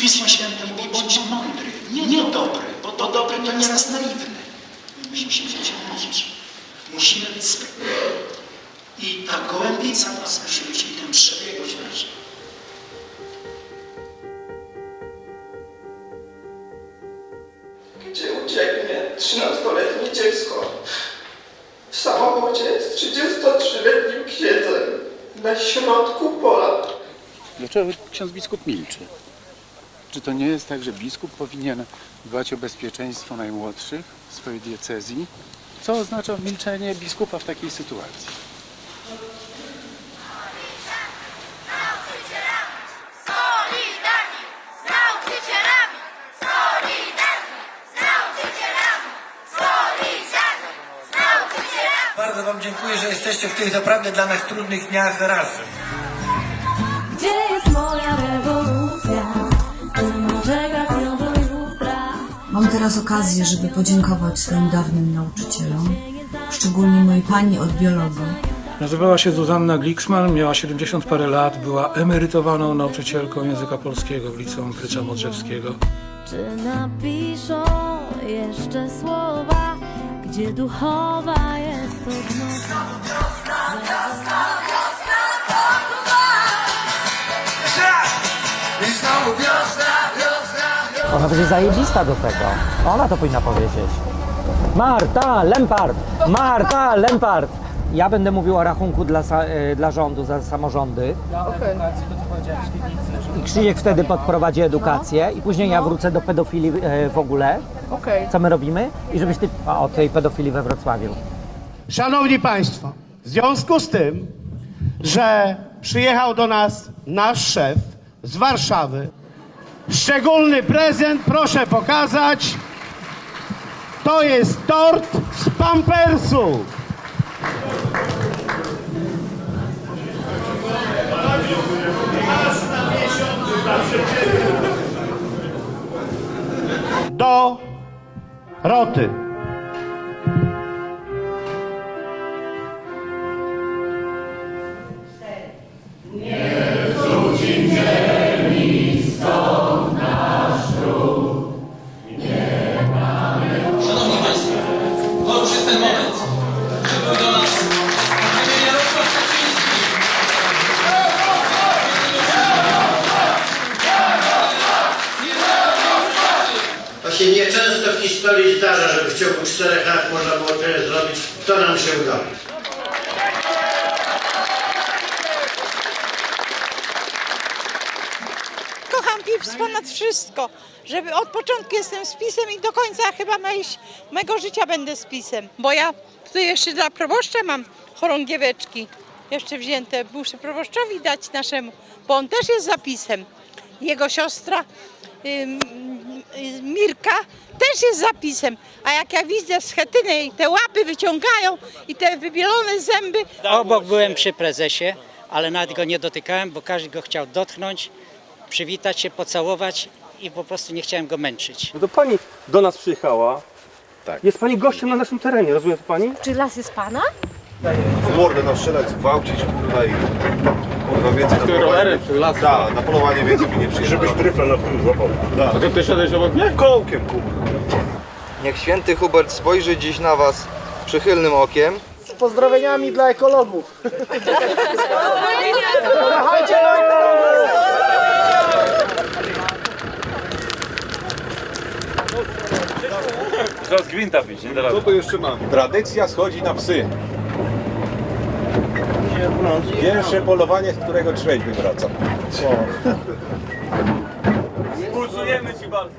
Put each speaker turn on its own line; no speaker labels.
w Pismie Świętym mówi, bądź mądry, nie, nie dobry, bo to dobry to nieraz naiwny. Musimy się modlić. Musimy być sprytni. I ta gołębica nas musi być i ten przebiegłość nasza.
Gdzie ucieknie 13-letnie dziecko w samochodzie z 33-letnim księdzem na środku pola?
Dlaczego ksiądz biskup milczy? Czy to nie jest tak, że biskup powinien dbać o bezpieczeństwo najmłodszych w swojej diecezji? Co oznacza milczenie biskupa w takiej sytuacji?
Bardzo Wam dziękuję, że jesteście w tych naprawdę dla nas trudnych dniach razem.
Mam teraz okazję, żeby podziękować swoim dawnym nauczycielom, szczególnie mojej pani od biologii.
Nazywała się Zuzanna Glicksman, miała 70 parę lat, była emerytowaną nauczycielką języka polskiego w Liceum Frycza Modrzewskiego.
Czy napiszą jeszcze słowa, gdzie duchowa jest odnoga?
Ona będzie zajebista do tego. Ona to powinna powiedzieć. Marta Lempart! Marta Lempart! Ja będę mówił o rachunku dla, sa- e, dla rządu za samorządy. I Krzysiek wtedy podprowadzi edukację i później ja wrócę do pedofilii e, w ogóle. Co my robimy? I żebyś ty... A, o tej pedofilii we Wrocławiu.
Szanowni Państwo, w związku z tym, że przyjechał do nas nasz szef z Warszawy, szczególny prezent proszę pokazać. To jest tort z pampersów. Do roty.
Nieczęsto w historii zdarza, żeby w ciągu czterech lat można było tyle zrobić. To nam się udało.
Kocham PiS ponad wszystko, żeby od początku jestem z PiSem i do końca chyba mego życia będę z PiSem. Bo ja tutaj jeszcze dla proboszcza mam chorągieweczki jeszcze wzięte. Muszę proboszczowi dać naszemu, bo on też jest za PiSem. Jego siostra Mirka też jest za PiSem. A jak ja widzę schetynę i te łapy wyciągają i te wybielone zęby,
Obok byłem przy prezesie, ale nawet go nie dotykałem, bo każdy go chciał dotknąć, przywitać się, pocałować i po prostu nie chciałem go męczyć.
No to pani do nas przyjechała. Tak. Jest pani gościem na naszym terenie, rozumie to pani?
Czy las jest pana?
Mordę nam strzelać, gwałcić, kurwa i... Kurwa, więcej na polowanie... Tak, na polowanie więcej mi nie przyjeżdża. Żebyś
Tryfla na wpływ złapał.
A ty też jadłeś obok mnie? Kołkiem, kurwa.
Niech święty Hubert spojrzy dziś na was przychylnym okiem.
Z pozdrowieniami dla ekologów.
Teraz gwinta pić, nie teraz.
Co tu jeszcze mam?
Tradycja schodzi na psy. Pierwsze polowanie, z którego trzeźwy wraca.
Pulsujemy ci bardzo.